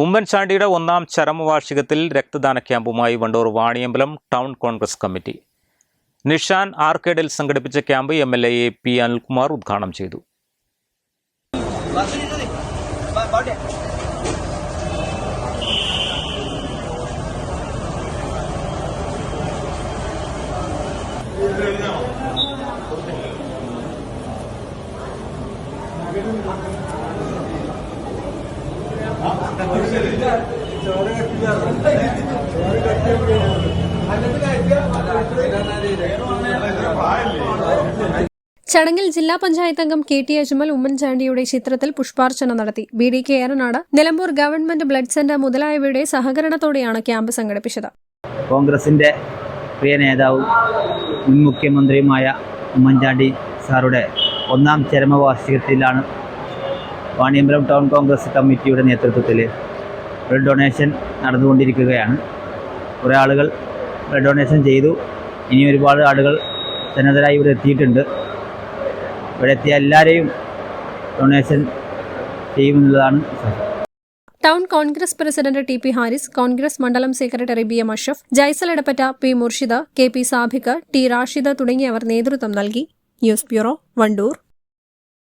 ഉമ്മൻചാണ്ടിയുടെ ഒന്നാം ചരമവാർഷികത്തിൽ രക്തദാന ക്യാമ്പുമായി വണ്ടൂർ വാണിയമ്പലം ടൗൺ കോൺഗ്രസ് കമ്മിറ്റി. നിഷാൻ ആർക്കേഡിൽ സംഘടിപ്പിച്ച camp M L A P Anilkumar ഉദ്ഘാടനം ചെയ്തു. ചടങ്ങിൽ ജില്ലാ പഞ്ചായത്ത് അംഗം കെ ടി അജ്മൽ ഉമ്മൻചാണ്ടിയുടെ ചിത്രത്തിൽ പുഷ്പാർച്ചന നടത്തി. B D K Eranad Nilambur government blood centre മുതലായവയുടെ സഹകരണത്തോടെയാണ് ക്യാമ്പ് സംഘടിപ്പിച്ചത്. കോൺഗ്രസിന്റെ പ്രിയ നേതാവും മുൻ മുഖ്യമന്ത്രിയുമായ ഉമ്മൻചാണ്ടി സാറുടെ ഒന്നാം ചരമവാർഷികത്തിലാണ് വാണിയമ്പലം ടൗൺ കോൺഗ്രസ് കമ്മിറ്റിയുടെ നേതൃത്വത്തിൽ ബ്ലഡ് ഡൊണേഷൻ നടന്നുകൊണ്ടിരിക്കുകയാണ്. കുറേ ആളുകൾ ബ്ലഡ് ഡൊണേഷൻ ചെയ്തു. ഇനി ഒരുപാട് ആളുകൾ സന്നദ്ധരായി ഇവിടെ എത്തിയിട്ടുണ്ട്. ഇവിടെ എത്തിയ എല്ലാവരെയും donation ചെയ്യുമെന്നുള്ളതാണ് town Congress president T P Haris Congress മണ്ഡലം secretary B M Ashaf Jaisal Edappatta P Murshida K P Sabiq T Rashida തുടങ്ങിയവർ നേതൃത്വം നൽകി. News bureau Wandoor.